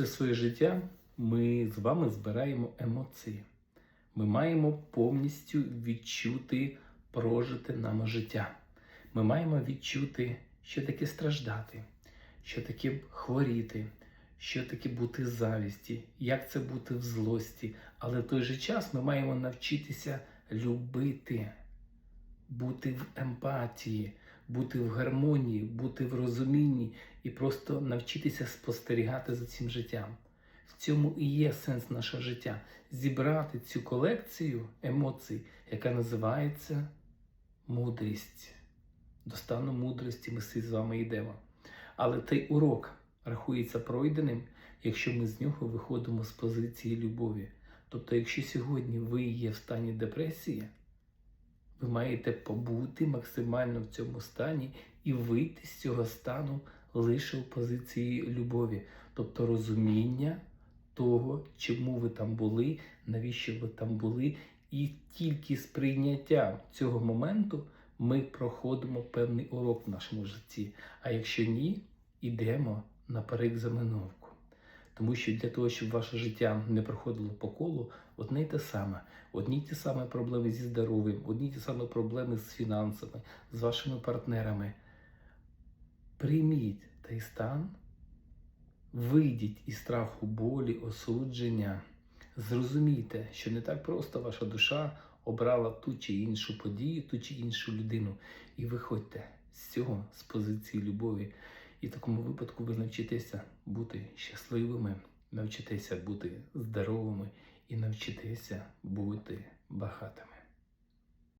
все своє життя ми з вами збираємо емоції. Ми маємо повністю відчути прожите нами життя. Ми маємо відчути, що таке страждати, що таке хворіти, що таке бути в завісті, як це бути в злості. Але в той же час ми маємо навчитися любити, бути в емпатії, бути в гармонії, бути в розумінні і просто навчитися спостерігати за цим життям. В цьому і є сенс нашого життя зібрати цю колекцію емоцій, яка називається мудрість. До стану мудрості ми з вами йдемо. Але той урок рахується пройденим, якщо ми з нього виходимо з позиції любові. Тобто, якщо сьогодні ви є в стані депресії, ви маєте побути максимально в цьому стані і вийти з цього стану лише в позиції любові, тобто розуміння того, чому ви там були, навіщо ви там були, і тільки з прийняття цього моменту ми проходимо певний урок в нашому житті. А якщо ні, ідемо на переекзаменовку. Тому що для того, щоб ваше життя не проходило по колу, одне й те саме. Одні й ті самі проблеми зі здоров'ям, одні й ті самі проблеми з фінансами, з вашими партнерами. Прийміть той стан, вийдіть із страху болі, осудження. Зрозумійте, що не так просто ваша душа обрала ту чи іншу подію, ту чи іншу людину. І виходьте з цього з позиції любові. І в такому випадку ви навчитеся бути щасливими, навчитеся бути здоровими і навчитеся бути багатими.